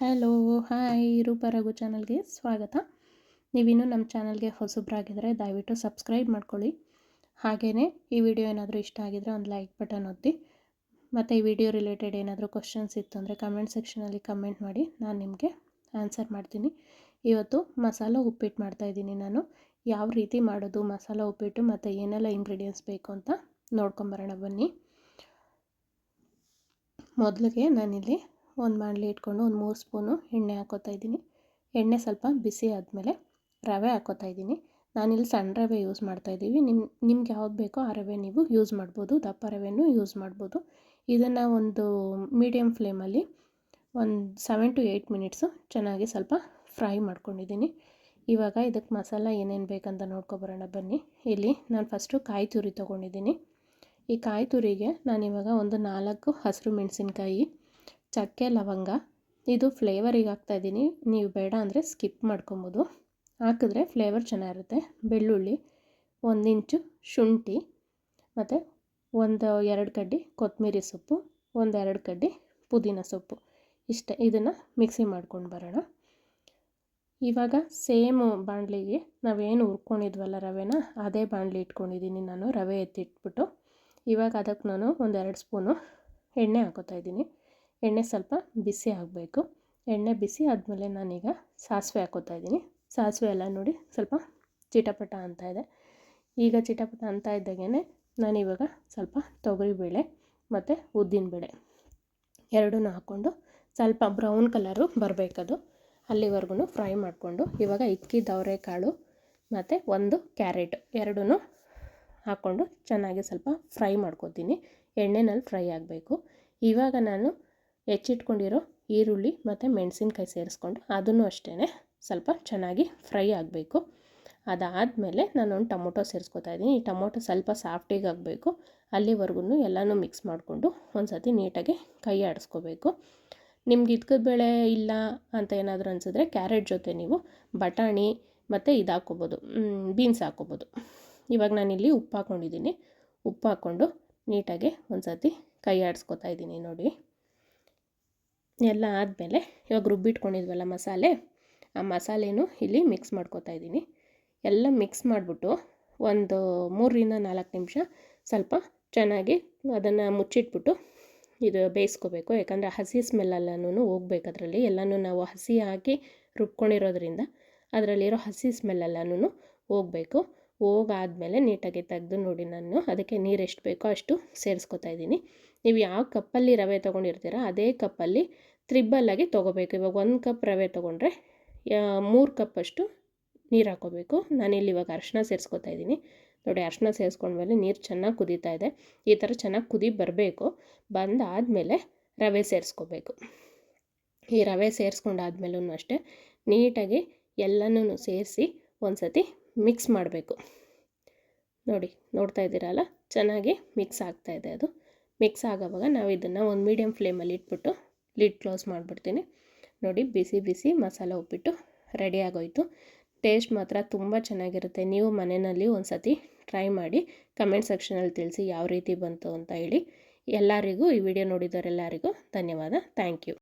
Hello hi ರೂಪಾರಾಗು ಚಾನಲ್ಗೆ ಸ್ವಾಗತ. ನೀವಿನ್ನೂ ನಮ್ಮ ಚಾನಲ್ಗೆ ಹೊಸಬ್ರಾಗಿದ್ದರೆ ದಯವಿಟ್ಟು ಸಬ್ಸ್ಕ್ರೈಬ್ ಮಾಡ್ಕೊಳ್ಳಿ. ಹಾಗೆಯೇ ಈ ವಿಡಿಯೋ ಏನಾದರೂ ಇಷ್ಟ ಆಗಿದರೆ ಒಂದು ಲೈಕ್ ಬಟನ್ ಒತ್ತಿ. ಮತ್ತು ಈ ವಿಡಿಯೋ ರಿಲೇಟೆಡ್ ಏನಾದರೂ ಕ್ವಶನ್ಸ್ ಇತ್ತು ಅಂದರೆ ಕಮೆಂಟ್ ಸೆಕ್ಷನಲ್ಲಿ ಕಮೆಂಟ್ ಮಾಡಿ, ನಾನು ನಿಮಗೆ ಆನ್ಸರ್ ಮಾಡ್ತೀನಿ. ಇವತ್ತು ಮಸಾಲ ಉಪ್ಪಿಟ್ಟು ಮಾಡ್ತಾಯಿದ್ದೀನಿ ನಾನು. ಯಾವ ರೀತಿ ಮಾಡೋದು, ಮಸಾಲ ಉಪ್ಪಿಟ್ಟು ಮತ್ತು ಏನೆಲ್ಲ ಇಂಗ್ರೀಡಿಯೆಂಟ್ಸ್ ಬೇಕು ಅಂತ ನೋಡ್ಕೊಂಬರೋಣ ಬನ್ನಿ. ಮೊದಲಿಗೆ ನಾನಿಲ್ಲಿ ಒಂದು ಮಾಡಲಿ ಇಟ್ಕೊಂಡು ಒಂದು ಮೂರು ಸ್ಪೂನು ಎಣ್ಣೆ ಹಾಕೋತಾ ಇದ್ದೀನಿ. ಎಣ್ಣೆ ಸ್ವಲ್ಪ ಬಿಸಿ ಆದಮೇಲೆ ರವೆ ಹಾಕೋತಾ ಇದ್ದೀನಿ. ನಾನಿಲ್ಲಿ ಸಣ್ಣ ರವೆ ಯೂಸ್ ಮಾಡ್ತಾಯಿದ್ದೀವಿ ನಿಮ್ಮ ನಿಮ್ಗೆ ಯಾವ್ದು ಬೇಕೋ ಆ ರವೆ ನೀವು ಯೂಸ್ ಮಾಡ್ಬೋದು. ದಪ್ಪ ರವೆನೂ ಯೂಸ್ ಮಾಡ್ಬೋದು. ಇದನ್ನು ಒಂದು ಮೀಡಿಯಮ್ ಫ್ಲೇಮಲ್ಲಿ ಒಂದು ಸೆವೆನ್ ಟು ಏಯ್ಟ್ ಮಿನಿಟ್ಸು ಚೆನ್ನಾಗಿ ಸ್ವಲ್ಪ ಫ್ರೈ ಮಾಡ್ಕೊಂಡಿದ್ದೀನಿ. ಇವಾಗ ಇದಕ್ಕೆ ಮಸಾಲ ಏನೇನು ಬೇಕಂತ ನೋಡ್ಕೊಬರೋಣ ಬನ್ನಿ. ಇಲ್ಲಿ ನಾನು ಫಸ್ಟು ಕಾಯಿ ತುರಿ ತೊಗೊಂಡಿದ್ದೀನಿ. ಈ ಕಾಯಿ ತುರಿಗೆ ನಾನಿವಾಗ ಒಂದು ನಾಲ್ಕು ಹಸಿರು ಮೆಣಸಿನ್ಕಾಯಿ ಚಕ್ಕೆ, ಲವಂಗ, ಇದು ಫ್ಲೇವರಿಗೆ ಹಾಕ್ತಾಯಿದ್ದೀನಿ ನೀವು ಬೇಡ ಅಂದರೆ ಸ್ಕಿಪ್ ಮಾಡ್ಕೊಬೋದು. ಹಾಕಿದ್ರೆ ಫ್ಲೇವರ್ ಚೆನ್ನಾಗಿರುತ್ತೆ. ಬೆಳ್ಳುಳ್ಳಿ ಒಂದಿಂಚು ಶುಂಠಿ, ಮತ್ತು ಒಂದು ಎರಡು ಕಡ್ಡಿ ಕೊತ್ತಂಬರಿ ಸೊಪ್ಪು, ಒಂದು ಎರಡು ಕಡ್ಡಿ ಪುದೀನ ಸೊಪ್ಪು. ಇಷ್ಟೇ, ಇದನ್ನು ಮಿಕ್ಸಿ ಮಾಡ್ಕೊಂಡು ಬರೋಣ. ಇವಾಗ ಸೇಮ್ ಬಾಣಲಿಗೆ ನಾವೇನು ಹುರ್ಕೊಂಡಿದ್ವಲ್ಲ ರವೆನ, ಅದೇ ಬಾಣಲಿ ಇಟ್ಕೊಂಡಿದ್ದೀನಿ ನಾನು, ರವೆ ಎತ್ತಿಟ್ಬಿಟ್ಟು. ಇವಾಗ ಅದಕ್ಕೆ ನಾನು ಒಂದೆರಡು ಸ್ಪೂನು ಎಣ್ಣೆ ಹಾಕೋತಾ ಇದ್ದೀನಿ. ಎಣ್ಣೆ ಸ್ವಲ್ಪ ಬಿಸಿ ಆಗಬೇಕು. ಎಣ್ಣೆ ಬಿಸಿ ಆದಮೇಲೆ ನಾನೀಗ ಸಾಸಿವೆ ಹಾಕೋತಾ ಇದ್ದೀನಿ. ಸಾಸಿವೆ ಎಲ್ಲ ನೋಡಿ ಸ್ವಲ್ಪ ಚಿಟಪಟ ಅಂತ ಇದೆ. ಈಗ ಚಿಟಪಟ ಅಂತ ಇದ್ದಾಗೇ ನಾನಿವಾಗ ಸ್ವಲ್ಪ ತೊಗರಿಬೇಳೆ ಮತ್ತು ಉದ್ದಿನಬೇಳೆ ಎರಡೂ ಹಾಕ್ಕೊಂಡು ಸ್ವಲ್ಪ ಬ್ರೌನ್ ಕಲರು ಬರಬೇಕದು. ಅಲ್ಲಿವರೆಗೂ ಫ್ರೈ ಮಾಡಿಕೊಂಡು ಇವಾಗ ಇಕ್ಕಿ ದವರೆಕಾಳು ಮತ್ತು ಒಂದು ಕ್ಯಾರೆಟ್ ಎರಡೂ ಹಾಕ್ಕೊಂಡು ಚೆನ್ನಾಗಿ ಸ್ವಲ್ಪ ಫ್ರೈ ಮಾಡ್ಕೊತೀನಿ. ಎಣ್ಣೆನಲ್ಲಿ ಫ್ರೈ ಆಗಬೇಕು. ಇವಾಗ ನಾನು ಹೆಚ್ಚಿಟ್ಕೊಂಡಿರೋ ಈರುಳ್ಳಿ ಮತ್ತು ಮೆಣಸಿನ್ಕಾಯಿ ಸೇರಿಸ್ಕೊಂಡು ಅದನ್ನು ಅಷ್ಟೇ ಸ್ವಲ್ಪ ಚೆನ್ನಾಗಿ ಫ್ರೈ ಆಗಬೇಕು. ಅದಾದಮೇಲೆ ನಾನೊಂದು ಟೊಮೊಟೊ ಸೇರಿಸ್ಕೊತಾ ಇದ್ದೀನಿ. ಈ ಟೊಮೊಟೊ ಸ್ವಲ್ಪ ಸಾಫ್ಟಿಗೆ ಆಗಬೇಕು. ಅಲ್ಲಿವರೆಗೂ ಎಲ್ಲನೂ ಮಿಕ್ಸ್ ಮಾಡಿಕೊಂಡು ಒಂದು ಸತಿ ನೀಟಾಗಿ ಕೈ ಆಡಿಸ್ಕೋಬೇಕು. ನಿಮ್ಗೆ ಇದ್ಕದ ಬೇಳೆ ಇಲ್ಲ ಅಂತ ಏನಾದರೂ ಅನಿಸಿದ್ರೆ ಕ್ಯಾರೆಟ್ ಜೊತೆ ನೀವು ಬಟಾಣಿ ಮತ್ತು ಇದು ಹಾಕ್ಕೋಬೋದು ಬೀನ್ಸ್ ಹಾಕ್ಕೋಬೋದು. ಇವಾಗ ನಾನಿಲ್ಲಿ ಉಪ್ಪು ಹಾಕ್ಕೊಂಡಿದ್ದೀನಿ ಉಪ್ಪು ಹಾಕ್ಕೊಂಡು ನೀಟಾಗಿ ಒಂದು ಸತಿ ಕೈ ಆಡಿಸ್ಕೊತಾ ಇದ್ದೀನಿ ನೋಡಿ. ಎಲ್ಲ ಆದಮೇಲೆ ಇವಾಗ ರುಬ್ಬಿಟ್ಕೊಂಡಿದ್ವಲ್ಲ ಮಸಾಲೆ, ಆ ಮಸಾಲೆನೂ ಇಲ್ಲಿ ಮಿಕ್ಸ್ ಮಾಡ್ಕೊತಾ ಇದ್ದೀನಿ. ಎಲ್ಲ ಮಿಕ್ಸ್ ಮಾಡಿಬಿಟ್ಟು ಒಂದು ಮೂರರಿಂದ ನಾಲ್ಕು ನಿಮಿಷ ಸ್ವಲ್ಪ ಚೆನ್ನಾಗಿ ಅದನ್ನು ಮುಚ್ಚಿಟ್ಬಿಟ್ಟು ಇದು ಬೇಯಿಸ್ಕೋಬೇಕು. ಯಾಕಂದರೆ ಹಸಿ ಸ್ಮೆಲ್ಲೆಲ್ಲನೂ ಹೋಗ್ಬೇಕು ಅದರಲ್ಲಿ. ಎಲ್ಲನೂ ನಾವು ಹಸಿ ಹಾಕಿ ರುಬ್ಕೊಂಡಿರೋದ್ರಿಂದ ಅದರಲ್ಲಿರೋ ಹಸಿ ಸ್ಮೆಲ್ಲೆಲ್ಲನೂ ಹೋಗಬೇಕು. ಹೋಗಾದ್ಮೇಲೆ ನೀಟಾಗಿ ತೆಗೆದು ನೋಡಿ ನಾನು. ಅದಕ್ಕೆ ನೀರು ಎಷ್ಟು ಬೇಕೋ ಅಷ್ಟು ಸೇರಿಸ್ಕೊತಾ ಇದ್ದೀನಿ. ನೀವು ಯಾವ ಕಪ್ಪಲ್ಲಿ ರವೆ ತೊಗೊಂಡಿರ್ತೀರ ಅದೇ ಕಪ್ಪಲ್ಲಿ ತ್ರಿಬ್ಬಲ್ಲಾಗಿ ತೊಗೋಬೇಕು. ಇವಾಗ ಒಂದು ಕಪ್ ರವೆ ತೊಗೊಂಡ್ರೆ ಮೂರು ಕಪ್ಪಷ್ಟು ನೀರು ಹಾಕೋಬೇಕು. ನಾನಿಲ್ಲಿ ಇವಾಗ ಅರ್ಶಿನ ಸೇರಿಸ್ಕೊತಾ ಇದ್ದೀನಿ. ನೋಡಿ ಅರ್ಶಿನ ಸೇರಿಸ್ಕೊಂಡ್ಮೇಲೆ ನೀರು ಚೆನ್ನಾಗಿ ಕುದೀತಾ ಇದೆ. ಈ ಥರ ಚೆನ್ನಾಗಿ ಕುದಿ ಬರಬೇಕು. ಬಂದಾದಮೇಲೆ ರವೆ ಸೇರಿಸ್ಕೋಬೇಕು. ಈ ರವೆ ಸೇರಿಸ್ಕೊಂಡಾದ್ಮೇಲೂ ಅಷ್ಟೇ ನೀಟಾಗಿ ಎಲ್ಲನೂ ಸೇರಿಸಿ ಒಂದು ಸತಿ ಮಿಕ್ಸ್ ಮಾಡಬೇಕು. ನೋಡಿ, ನೋಡ್ತಾ ಇದ್ದೀರಲ್ಲ? ಚೆನ್ನಾಗಿ ಮಿಕ್ಸ್ ಆಗ್ತಾ ಇದೆ ಅದು. ಮಿಕ್ಸ್ ಆಗೋವಾಗ ನಾವು ಇದನ್ನು ಒಂದು ಮೀಡಿಯಮ್ ಫ್ಲೇಮಲ್ಲಿ ಇಟ್ಬಿಟ್ಟು ಲಿಡ್ ಕ್ಲೋಸ್ ಮಾಡಿಬಿಡ್ತೀನಿ. ನೋಡಿ, ಬಿಸಿ ಬಿಸಿ ಮಸಾಲ ಉಪ್ಪಿಟ್ಟು ರೆಡಿ ಆಗೋಯ್ತು. ಟೇಸ್ಟ್ ಮಾತ್ರ ತುಂಬ ಚೆನ್ನಾಗಿರುತ್ತೆ. ನೀವು ಮನೆಯಲ್ಲಿ ಒಂದು ಸತಿ ಟ್ರೈ ಮಾಡಿ ಕಮೆಂಟ್ ಸೆಕ್ಷನಲ್ಲಿ ತಿಳಿಸಿ ಯಾವ ರೀತಿ ಬಂತು ಅಂತ ಹೇಳಿ. ಎಲ್ಲರಿಗೂ ಈ ವಿಡಿಯೋ ನೋಡಿದವರೆಲ್ಲರಿಗೂ ಧನ್ಯವಾದ. Thank you.